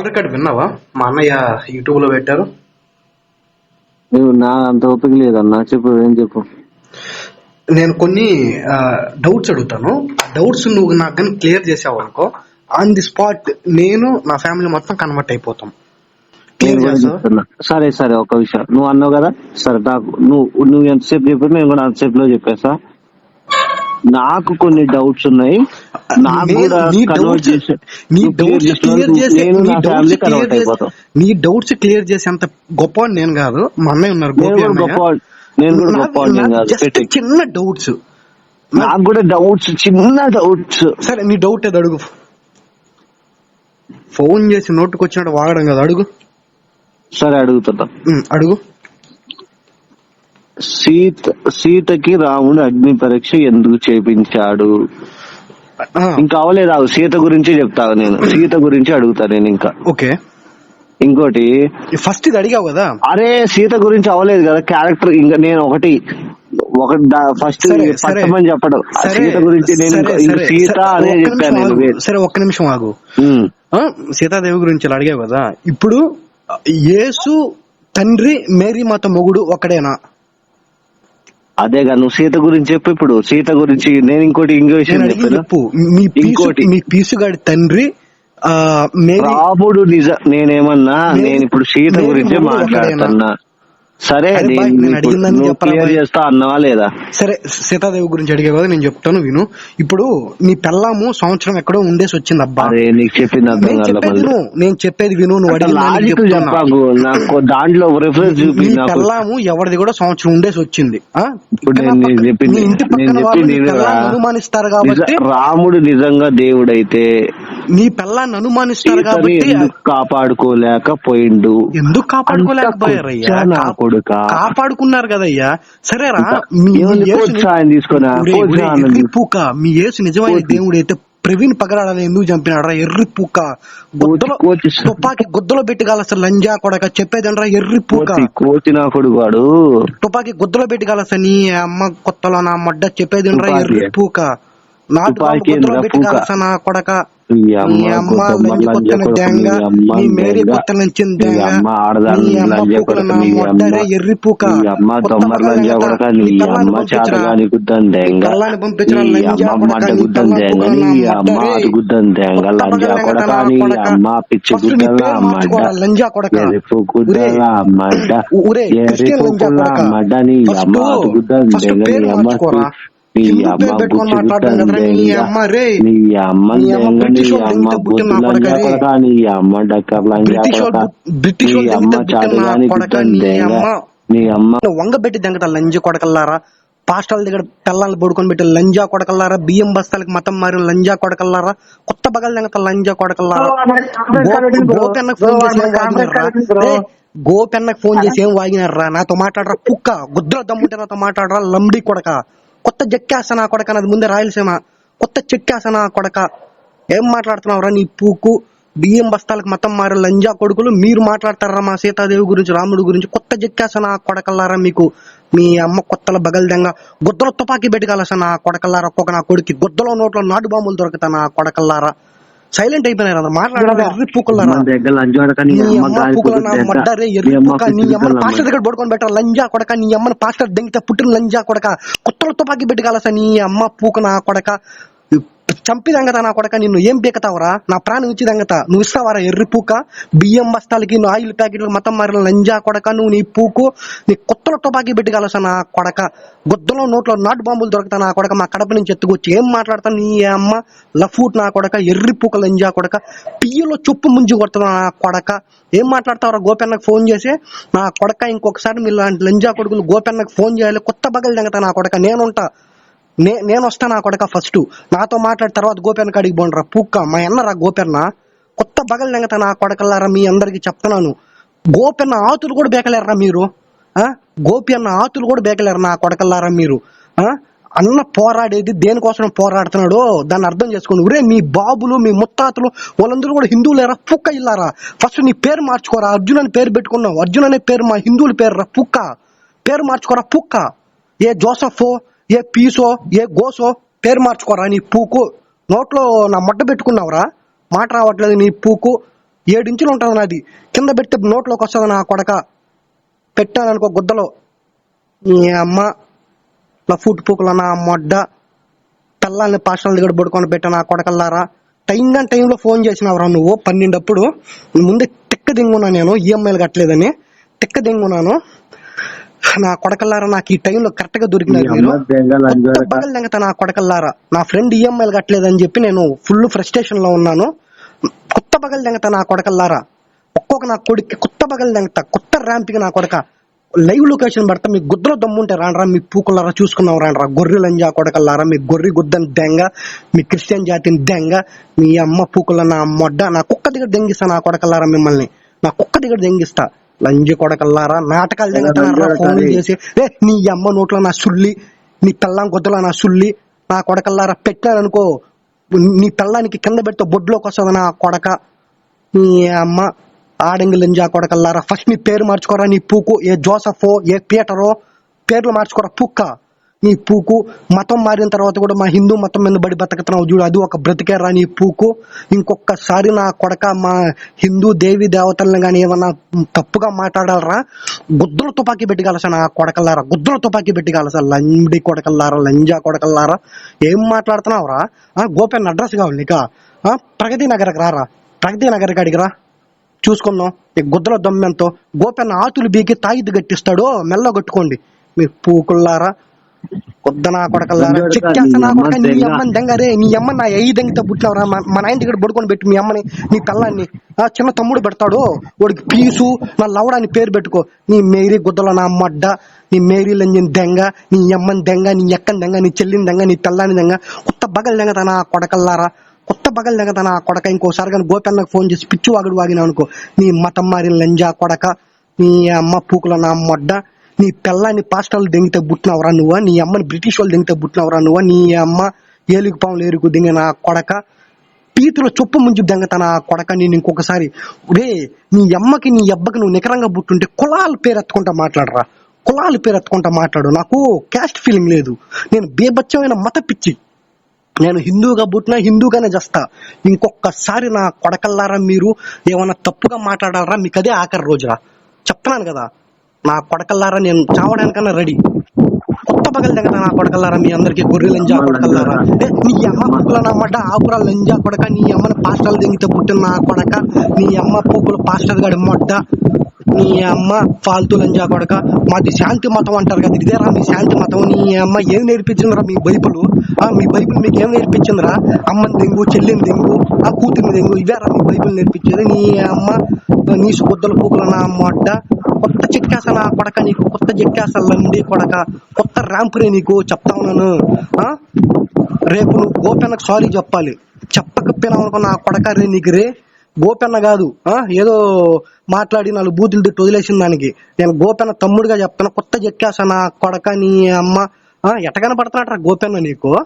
Call record విన్నావా? మా అన్నయ్య యూట్యూబ్లో పెట్టారు. నువ్వు నా అంత ఓపిక లేదన్నా చెప్పు ఏం చెప్పు? నేను కొన్ని డౌట్స్ అడుగుతాను. డౌట్స్ నువ్వు నాకు కానీ క్లియర్ చేసావు అనుకో ఆన్ ది స్పాట్ నేను నా ఫ్యామిలీ మొత్తం కన్వర్ట్ అయిపోతాం. క్లియర్ చేస్తావా? సరే సరే ఒక విషయం. నువ్వు అన్నావు కదా? సరే నాకు నువ్వు నువ్వు ఎంతసేపు చెప్పావు నేను కూడా అంతసేపు లో చెప్పేసా నాకు కొన్ని డౌట్స్ ఉన్నాయి. నీ డౌట్స్ క్లియర్ చేసేంత గొప్ప నేను కాదు. మా అన్నయ్య ఉన్నారు గోపి అన్నయ్య. చిన్న డౌట్స్ నాకు కూడా డౌట్స్ చిన్న డౌట్స్ సరే నీ డౌట్ ఏదో అడుగు. ఫోన్ చేసి నోటుకు వచ్చినట్టు వాగడం కదా అడుగు. సరే అడుగుతున్నా ఉమ్, అడుగు. సీత సీతకి రాముడు అగ్ని పరీక్ష ఎందుకు చేపించాడు? ఇంకా అవలేదు? ఆగు, సీత గురించి చెప్తాను నేను. సీత గురించి అడుగుతా నేను ఇంకా. ఓకే. ఇంకోటి ఫస్ట్ ఇది అడిగావు కదా? అరే సీత గురించి అవలేదు కదా. క్యారెక్టర్ ఇంకా నేను ఒకటి ఒక ఫస్ట్ పట్టమని చెప్పడం. సీత గురించి నేను సీత అనే చెప్పాను. సరే ఒక్క నిమిషం ఆగు. సీతాదేవి గురించి ఇలా అడిగావు కదా. ఇప్పుడు యేసు తండ్రి మేరీ మాత మొగుడు ఒకడేనా? అదేగా నువ్వు సీత గురించి చెప్పు ఇప్పుడు. సీత గురించి నేను ఇంకోటి ఇంకో విషయం చెప్పు. మీ పీసు ఇంకోటి. మీ పీసుగాడి తండ్రి రాముడు నిజ నేనేమన్నా నేను- ఇప్పుడు సీత గురించే మాట్లాడుతున్నా. సరే నేను అడిగిందని క్లియర్? చేస్తా అన్నావా లేదా? సరే సీతాదేవి గురించి అడిగావు కదా నేను చెప్తాను విను. ఇప్పుడు నీ పెళ్ళాము సంవత్సరం ఎక్కడో ఉండేసి వచ్చింది అబ్బా నీకు చెప్పింది అర్థం నేను కాదు చెప్పేది విను నేను చెప్పేది విను నువ్వు అడిగిన దాంట్లో రిఫరెన్స్ చూపి పెళ్ళాము ఎవరిది కూడా సంవత్సరం ఉండేసి వచ్చింది ఇంటి పక్కన అనుమానిస్తారు కాబట్టి రాముడు నిజంగా దేవుడైతే నీ పెళ్ళాన్ని అనుమానిస్తారు కాబట్టి కాపాడుకోలేకపోయిండు? ఎందుకు నా కొడుకా. కాపాడుకున్నారు కదయ్యా సరేరా మీ ఎర్రి. పూక మీ యేసు నిజమైన. దేవుడు అయితే ప్రవీణ్ పగడాలని ఎందుకు చంపినాడరా ఎర్రి పూక గుద్దలో. తుపాకి గుద్దలో పెట్టి కాలస్తా లంజా కొడక చెప్పేదండ్రా ఎర్రి పూక కోతి కోతి నా కొడుకు వాడు తుపాకి గుద్దలో పెట్టి కాలస్తా నీ అమ్మ కొత్తలో నా మడ్డ చెప్పేదండ్రా. ఎర్రి పూక నాటు గుద్దలో పెట్టి? కాలస్తా నా కొడక ఈ అమ్మ నీ అమ్మ కొత్త లంజ లంజ కొత్తన కొడుకు, దెంగ నీ అమ్మ నీ మేరీ దెంగ, కొత్తన వచ్చిన నీ దెంగ అమ్మ ఆడదాని నీ అమ్మ లంజ పూకల కొడుకు, నా నీ మొడ్డరే అమ్మ- ఎర్రి పూక అమ్మ కొత్త దొమ్మర పగల లంజ లంగట. కొడక, నీ అమ్మ. చేతగాని గుద్దని దెంగ, నీ అమ్మ కొడక, మంట నీ గుద్దని పిల్లాన్ని దెంగ, పూకల నీ నా అమ్మ మొడ్డరే. అటు గుద్దని దెంగ, కొత్త లంజా పగల లంగట కొడక, నా నీ కొడక. అమ్మ పిచ్చి గుద్దల గుద్దల నీ అమ్మ అటు గుద్దని దెంగ, నీ అమ్మ హిందూ అమ్మ పెట్టుకొని గుచ్చి మాట్లాడడం గుద్దని కదరా? నీ దెంగ, అమ్మ రే. నీ అమ్మ నీ అమ్మ దెంగ, నీ బ్రిటిష్ వాళ్ళు అమ్మ ఇంత పుట్టిన బుద్ధి కొడక లంజా రే. కొడక, నీ అమ్మ డక్క లంజా బ్రిటిష్ కొడక, వాళ్ళు బ్రిటిష్ నీ వాళ్ళు అమ్మ ఇంత పుట్టిన చాటగాని కొడక? గుద్దని నీ దెంగ, అమ్మ. నీ అమ్మ వంగబెట్టి దెంగట లంజ కొడకల్లారా? పాస్టల్ దగ్గర పిల్లల్ని పడుకొని పెట్టి లంజా కొడకల్లారా? బియ్యం బస్తాలకి మతం మారిన లంజా కొడకల్లారా? కొత్త బగలు దెంగత లంజా కొడకల్లారా? గో- గోపెన్నకు ఫోన్ చేసి ఏం వాగినారా రే, గోపెన్నకు ఫోన్ చేసి ఏం వాగినారా నాతో మాట్లాడరా కుక్క గుద్ర దమ్ముంటే నాతో మాట్లాడరా లంబడి కొడక. కొత్త జక్కేస్తా కొడక నాది ముందే రాయలసీమ. కొత్త చెక్కాసనా కొడక. ఏం మాట్లాడుతున్నావురా నీ పూకు? బియ్యం బస్తాలకు మతం మారే లంజా కొడుకులు మీరు మాట్లాడతారా మా సీతాదేవి గురించి రాముడి గురించి? కొత్త జక్కేసా కొడకల్లారా మీకు? మీ అమ్మ కొత్తల బగల్దంగ. గుద్దలో తుపాకీ పెట్టుకాలసా నా కొడకల్లారా ఒక్కొక్క నా కొడుకు గుద్దలో నోట్లో నాటు బాంబులు దొరుకుతా నా కొడకల్లారా? సైలెంట్ అయిపోయినారు మాట్లాడారు ఎర్రి పూకల మడ్డరే పూక నీ పాస్టర్ దగ్గర పడుకొని పెట్టారు? లంజా కొడక నీ అమ్మని పాస్టర్ దెంగితే పుట్టిన లంజా కొడక. కొత్తలో తుపాకీ పెట్టుకాలసా నీ అమ్మ పూక నా కొడక. చంపిదంగత నా కొడక నిన్ను ఏం పీకతావరా నా ప్రాణం ఇచ్చి దంగత నువ్వు ఇస్తావరా ఎర్రి పూక? బియ్యం బస్తాలకి నువ్వు ఆయిల్ ప్యాకెట్లు మతం మారిన లంజా కొడక నువ్వు నీ పూకు నీ కొత్తలో తుపాకీ పెట్టుకాలసా నా కొడక. గుద్దలో నోట్లో నాటు బాంబులు దొరుకుతా నా కొడక మా కడప నుంచి ఎత్తుకొచ్చి ఏం మాట్లాడతా నీ అమ్మ? లఫూట్ నా కొడక ఎర్రి పూక లంజా కొడక. పియ్యలో చొప్పు ముంజు కొడుతున్నా నా కొడక. ఏం మాట్లాడతావరా గోపెన్నకు ఫోన్ చేసి? నా కొడక ఇంకొకసారి మీరు లాంటి లంజా కొడుకులు గోపెన్నకు ఫోన్ చేయాలి కొత్త బగలు దంగతా నా కొడక. నేనుంటా. నే నేను వస్తా నా కొడక ఫస్ట్ నాతో మాట్లాడిన తర్వాత గోపెన్న కాడికి పోండ్రా పుక్క. మా అన్నరా గోపెన్న. కొత్త బగలు దంగతా నా కొడకల్లారా మీ అందరికి చెప్తున్నాను. గోపెన్న ఆతులు కూడా బేకలేరా మీరు. గోపి అన్న ఆతులు కూడా బేకలేరు నా కొడకల్లారా మీరు. అన్న పోరాడేది దేనికోసం పోరాడుతున్నాడో దాన్ని అర్థం చేసుకోండి ఒరే మీ బాబులు మీ ముత్తాతలు వాళ్ళందరూ కూడా హిందువులేరా? పుక్క ఇల్లారా? ఫస్ట్ నీ పేరు మార్చుకోరా అర్జున్ అని పేరు పెట్టుకున్నావు. అర్జున్ అనే పేరు మా హిందువుల పేరు రా పుక్క. పేరు మార్చుకోరా పుక్క. ఏ జోసఫో ఏ పీసో ఏ గోసో పేరు మార్చుకోరా నీ పూకు? నోట్లో నా మడ్డ పెట్టుకున్నావురా? మాట రావట్లేదు నీ పూకు. ఏడించులు ఉంటుంది నాది. కింద పెడితే నోట్లోకి వస్తుంది నా కొడక? పెట్టాననుకో గుద్దలో. నీ అమ్మ లఫూట్ పూకుల నా మొడ్డ. పిల్లల్ని పాషాల దగ్గర పడుకొని పెట్టా నా కొడకల్లారా? టైం కానీ టైంలో ఫోన్ చేసినావురా నువ్వు. పన్నెండప్పుడు. ముందే తిక్క దింగున్నా నేను. ఈఎంఐలు కట్టలేదని తిక్క దింగున్నాను. నా కొడకల్లారా నాకు ఈ టైంలో కరెక్ట్గా దొరికినారు నీ మీరు. కొడకల్లారా. నా ఫ్రెండ్ ఈఎంఐలు కట్టలేదని చెప్పి నేను ఫుల్ ఫ్రస్ట్రేషన్లో ఉన్నాను. కొత్త పగలు దెంగత నా కొడకల్లారా. ఒక్కొక్క నా కొడుక్కి కొత్త పగలు దెంగత కొత్త ర్యాంప్కి నా కొడక. లైవ్ లొకేషన్ పెడతా మీ గుద్దలో దమ్ముంటే రానరా మీ పూకులారా చూసుకున్నావు రానరా గొర్రె లంజా కొడకల్లారా మీ గొర్రె గుద్దని దెంగ మీ క్రిస్టియన్ జాతిని దెంగ మీ అమ్మ పూకుల నా మొడ్డ నా కుక్క దగ్గర దెంగిస్తా నా కొడకల్లారా మిమ్మల్ని. నా కుక్క దగ్గర దెంగిస్తా. లంజి కొడకల్లారా? నాటకాలు దెంగతారా ఫోన్లు చేసి ఏ నీ అమ్మ నోట్లో నా సుల్లి నీ పెళ్ళాం గొద్దల నా సుల్లి నా కొడకల్లారా? పెట్టాననుకో నీ పెళ్ళానికి కింద పెడితే బొడ్లోకి వస్తుంది నా కొడక? నీ అమ్మ ఆడంగి లింజా కొడకల్లారా? ఫస్ట్ నీ పేరు మార్చుకోరా? నీ పూకు ఏ జోసఫో ఏ పీటరో? పేర్లు మార్చుకోరా? పుక్క? నీ పూకు మతం మారిన తర్వాత కూడా మా హిందూ మతం మీద బడి బతకతున్నావు చూడు అది ఒక బ్రతికేరా నీ పూకు. ఇంకొకసారి నా కొడక మా హిందూ దేవి దేవతలను కానీ ఏమన్నా తప్పుగా మాట్లాడాలరా? గుద్దుల తుపాకీ పెట్టి కలసా నా కొడకల్లారా గుద్దుల తుపాకీ పెట్టి కలసా లండి కొడకల్లారా లంజా కొడకల్లారా? ఏం మాట్లాడుతున్నావురా? ఆ, గోపెన్ అడ్రస్ కావాలి నీకా? ఆ, ప్రగతి నగర్కి రారా? ప్రగతి నగర్ కాడికి రా చూసుకుందాం ఈ గుద్దల దమ్మెంతో గోపెన్న ఆతులు బీకి తాయిద్దు గట్టిస్తాడు మెల్ల కట్టుకోండి. మీ పూకుల్లారా? కొద్దనా కొడకల్లారా లంజోడక, చెక్ చేస్తా నా నీ కొడక. అమ్మని దెంగరే నీ అమ్మ నా ఐదు దెంగితే పుట్టినవరా మా నాయన దగ్గర పడుకొని పెట్టి మీ అమ్మని నీ పిల్లాన్ని ఆ చిన్న తమ్ముడు పెడతాడు వాడికి పీసు నా లవడ అని పేరు పెట్టుకో. నీ మేరీ గుద్దలో నా మడ్డ నీ మేరీ లంజన్ దెంగ నీ అమ్మని దెంగ నీ ఎక్కని దెంగ నీ చెల్లిని దెంగ నీ పిల్లాని దెంగ. కొత్త బగలు దెంగ నా కొడకల్లారా కొత్త బగలు దెంగ నా కొడక. ఇంకోసారి కానీ గోపెన్నకు ఫోన్ చేసి పిచ్చి వాగుడు వాగినావు అనుకో నీ మతం మారిన లంజా కొడక నీ అమ్మ పూకుల నా మొడ్డ నీ పిల్లాన్ని పాస్టర్లు దెంగితే పుట్టినవరా నువ్వా? నీ అమ్మని బ్రిటిష్ వాళ్ళు దెంగితే పుట్టినవరా నువ్వు? నీ అమ్మ ఏలుగు పాములు ఏరుకు దింగిన నా కొడక? పీతుల చొప్పు ముంచి దెంగతన నా కొడక? నేను ఇంకొకసారి రే నీ అమ్మకి నీ అబ్బకి నువ్వు నికరంగా పుట్టుంటే కులాల పేరు ఎత్తుకుంటా మాట్లాడరా? కులాల పేరు ఎత్తుకుంటా మాట్లాడు. నాకు క్యాస్ట్ ఫీలింగ్ లేదు. నేను బేబచ్చమైన మత పిచ్చి. నేను హిందూగా పుట్టినా హిందూగానే చేస్తా. ఇంకొకసారి నా కొడకల్లారా మీరు? ఏమైనా తప్పుగా మాట్లాడాలరా? మీకు అదే ఆఖరి రోజురా. చెప్తున్నాను కదా. నా కొడకల్లారా నేను చావడానికన్నా రెడీ. కొత్త పగల దగ్గర నా కొడకల్లారా మీ అందరికి గొర్రె లంజా కొడకల్లారా నీ అమ్మ మడ్డ ఆకుర లంజా కొడక నీ అమ్మని పాస్టల్ దెంగితే పుట్టిన నా కొడక నీ అమ్మ పూకుల పాస్టర్ గడి మొడ్డ నీ అమ్మ ఫాల్తూ లంజా కొడక మాది శాంతి మతం అంటారు కదా ఇదేరా మీ శాంతి మతం. నీ అమ్మ ఏం నేర్పించిందిరా మీ బైబుల్? ఆ మీ బైబిల్ మీకు ఏం నేర్పించిందిరా? అమ్మని దెంగు చెల్లిని దెంగు ఆ కూతుర్ని దెంగు ఇవేరా మీ బైబిల్ నేర్పించేది? నీ అమ్మ నీసు గుద్దల పూకుల నా మొడ్డ కొత్త చెక్కేస నా కొడక నీకు కొత్త చెక్కేస కొడక కొత్త ర్యాంపురే నీకు చెప్తా ఉన్నాను. రేపు నువ్వు గోపెన్నకు సారీ చెప్పాలి. చెప్పకపోయినావు అనుకో నా కొడక రే నీకు రే. గోపెన్న కాదు ఏదో మాట్లాడి నాలుగు బూతులు తిట్టి వదిలేసిన దానికి. నేను గోపెన్న తమ్ముడుగా చెప్తాను కొత్త చెక్కేసా నా కొడక నీ అమ్మ. ఎటగన ఎట గోపెన్న నీకు?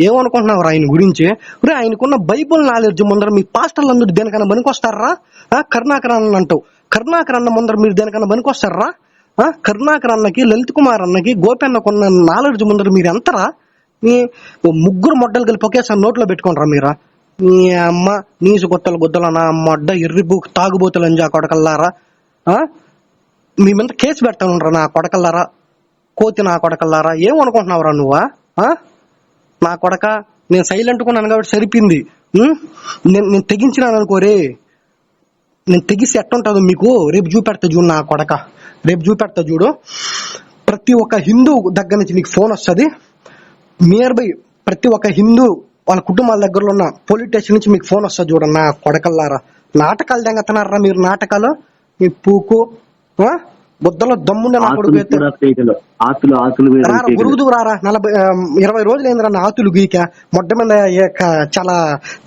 ఏమనుకుంటున్నావు ఆయన గురించి? రే ఆయనకున్న బైబుల్ నాలెడ్జ్ ముందర మీ పాస్టర్లు అందరూ దేనికన్నా పనికొస్తారా? ఆ? కరుణాకర్ అంటావు. కరుణాకర్ అన్న ముందర మీరు దేనికన్నా పనికొస్తారా? కరుణాకర్ అన్నకి లలిత్ కుమార్ అన్నకి గోపెన్నకున్న నాలెడ్జ్ ముందర మీరు ఎంతరా? మీ ముగ్గురు మొడ్డలు కలిపి ఒకేసారి నోట్లో పెట్టుకుంటారా మీరా? మీ అమ్మ నీసు గొత్తలు గుద్దలు నా మొడ్డ ఎర్రిపు తాగుబోతులు అని ఆ? కొడకల్లారా మీ మీద కేసు పెడతాను నా కొడకల్లారా? కోతి నా కొడకల్లారా? ఏమనుకుంటున్నావురా నువ్వా? నా కొడక నేను సైలెంట్ కొన్నాను కాబట్టి సరిపోయింది. నేను నేను తెగించినాను అనుకోరే. నేను తెగిసి ఎట్టుంటుందో మీకు రేపు చూపెడతా చూడు నా కొడక. రేపు చూపెడతా చూడు. ప్రతి ఒక్క హిందూ దగ్గర నుంచి నీకు ఫోన్ వస్తుంది. నియర్ బై ప్రతి ఒక్క హిందూ వాళ్ళ కుటుంబాల దగ్గరలో ఉన్న పోలీస్ స్టేషన్ నుంచి మీకు ఫోన్ వస్తుంది చూడండి నా కొడకల్లారా. నాటకాలు దెంగతున్నారా మీరు నాటకాలు? మీ పూకు బుద్ధలో దమ్ముండే నా కొడుకు ఆతులు ఆతులు. గురుగుదు రారా నలభై ఇరవై రోజులు ఏందిరా నా ఆతులు గీక. మొట్ట మీద చాలా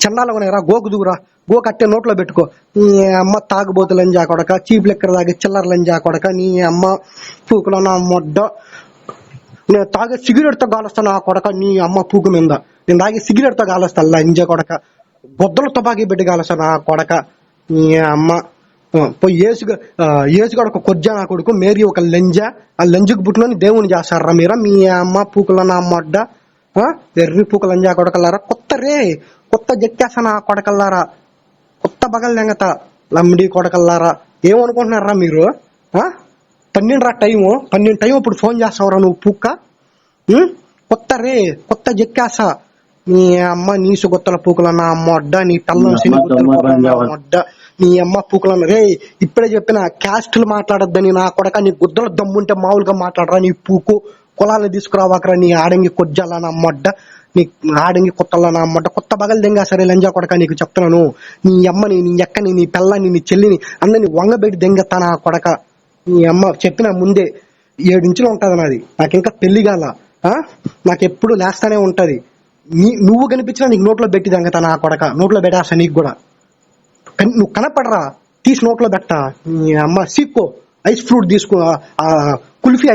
చండాలంగా ఉన్నాయిరా గోకు దూరా గో కట్టే నోట్లో పెట్టుకో. నీ అమ్మ తాగుబోతులని జా కొడక చీప్ లెక్కర తాగి చిల్లర్లని జా కొడక నీ అమ్మ పూకులో నా మొడ్డ. నేను తాగే సిగరెట్తో గాలుస్తాను ఆ కొడక నీ అమ్మ పూకు మీద. నేను తాగే సిగరెట్తో గాలుస్తా లంజ కొడక. బొద్దల తుపాకీ పెట్టి గాలుస్తాను ఆ కొడక నీ అమ్మ. పోయి ఏసుగా ఏసుగాడు ఒక కొజ్జా నా కొడుకు మేరీ ఒక లంజ ఆ లంజకు పుట్టినని దేవుని చేస్తారా మీరా? మీ అమ్మ పూకుల నా మొడ్డ ఆ, ఎర్రి పూకుల లంజా కొడకల్లారా? కొత్త రే కొత్త జక్కేసా నా కొడకల్లారా? కొత్త బగల్ లెంగత లమ్మిడి కొడకల్లారా? ఏమనుకుంటున్నారా మీరు? పన్నెండు రా టైము పన్నెండు టైం ఇప్పుడు ఫోన్ చేస్తావురా నువ్వు పుక్క? కొత్త రే కొత్త జెక్కాస. నీ అమ్మ నీసు గొత్తల పూకుల నా తల్లం అమ్మ గుత్తల పూకుల నా పంజాబ్. మొడ్డ. నీ అమ్మ పూకులను రే ఇప్పుడే చెప్పిన క్యాస్టులు మాట్లాడొద్దని నా కొడక నీ గుద్దల దమ్ముంటే మామూలుగా మాట్లాడరా నీ పూకు కులాలను తీసుకురావాకరా నీ ఆడంగి కొజ్జాల నా మొడ్డ నీ ఆడంగి కొత్తలా నా మొడ్డ కొత్త బగలు దెంగా సరే లంజా కొడక నీకు చెప్తున్నాను. నీ అమ్మని నీ ఎక్కని నీ పిల్లని నీ చెల్లిని అందరిని వంగబెట్టి దెంగెత్తా నా కొడక. నీ అమ్మ చెప్పిన ముందే ఏడించులు ఉంటుంది నాది. నాకు ఇంకా పెళ్ళి కాల నాకు ఎప్పుడు లేస్తానే ఉంటుంది. నీ నువ్వు కనిపించినా నీకు నోట్లో పెట్టి దెంగతా నా కొడక నోట్లో పెట్టేస్తా నీకు కూడా. నువ్వు కనపడరా? తీసి నోట్లో పెట్ట నీ అమ్మ సిక్కో ఐస్ ఫ్రూట్ తీసుకో కుల్ఫీ.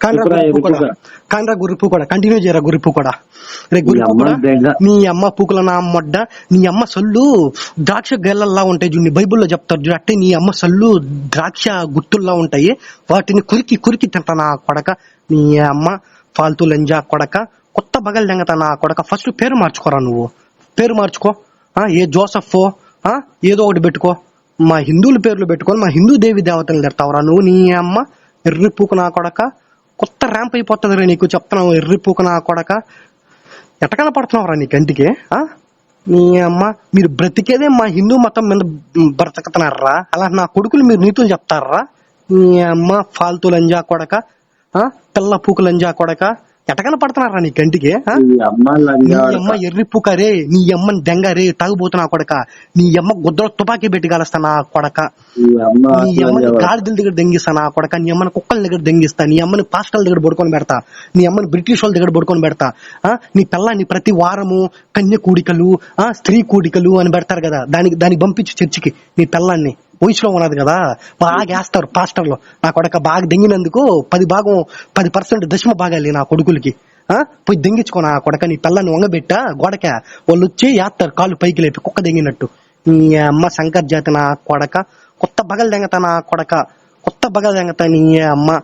కానరా గురుపు కూడా కంటిన్యూ చేయరా గురుపు కూడా రే గురుపు కూడా. నీ అమ్మ పూకుల నా మొడ్డ నీ అమ్మ సొల్లు ద్రాక్ష గెల్లల్లా ఉంటాయి చూడండి బైబిల్లో చెప్తారు చూడు అట్టే నీ అమ్మ సొల్లు ద్రాక్ష గుత్తుల్లా ఉంటాయి. వాటిని కురికి కురికి తింటా నా కొడక. నీ అమ్మ ఫాల్తూ లంజా కొడక. కొత్త బగల్ దెంగత నా కొడక. ఫస్ట్ పేరు మార్చుకోరా నువ్వు. పేరు మార్చుకో. ఆ ఏ జోసఫో ఏదో ఒకటి పెట్టుకో. మా హిందువుల పేర్లు పెట్టుకొని మా హిందూ దేవి దేవతలు తిడతావురా నువ్వు నీ అమ్మ. ఎర్రి పూకు నా కొడక. కొత్త ర్యాంప్ అయిపోతుందిరా నీకు చెప్తున్నావు ఎర్రి పూకు నా కొడక. ఎటకన పడుతున్నావురా నీ కంటికి ఆ? నీ అమ్మ. మీరు బ్రతికేదే మా హిందూ మతం మీద బ్రతకతున్నారా? అలా నా కొడుకులు మీరు నీతులు చెప్తారా? నీ అమ్మ ఫాల్తూ లంజా కొడక ఆ పిల్ల పూకు లంజా కొడక ఎటకన పడుతున్నారా నీ కంటికి అమ్మ నీ లంగా అమ్మ ఎర్రి పుకరే నీ అమ్మని దెంగరే తాగుబోతున్నా కొడక. నీ అమ్మ గుద్దలో తుపాకీ పెట్టి కలుస్తా నా కొడక నీ అమ్మని గాడిదల దగ్గర దెంగిస్తా నా కొడక. నీ అమ్మని కుక్కల దగ్గర దెంగిస్తా. నీ అమ్మని పాస్టల్ దగ్గర పడుకొని పెడతా. నీ అమ్మని బ్రిటిష్ వాళ్ళ దగ్గర పడుకొని పెడతా. ఆ? నీ పిల్లాన్ని ప్రతి వారము కన్య కూడికలు ఆ స్త్రీ కూడికలు అని పెడతారు కదా. దానికి దానికి పంపించు చర్చికి నీ పిల్లాన్ని. వయసులో ఉన్నది కదా? బాగా వేస్తారు పాస్టర్లు నా కొడక బాగా దెంగినందుకు పది భాగం పది పర్సెంట్ దశమ భాగాలి నా కొడుకులకి. పోయి దెంగించుకో నా కొడక నీ పిల్లని వంగబెట్ట గోడక. వాళ్ళు వచ్చి వేస్తారు కాళ్ళు పైకి లేపి కుక్క దెంగినట్టు. నీ అమ్మ శంకర్ జాతి నా కొడక. కొత్త బగలు దెంగత నా కొడక. కొత్త బగలు దెంగత నీ అమ్మ.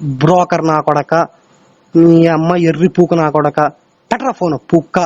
బ్రోకర్ నా కొడక. నీ అమ్మ ఎర్రి పూకు నా కొడక. పెట్రా ఫోన్? పుక్క.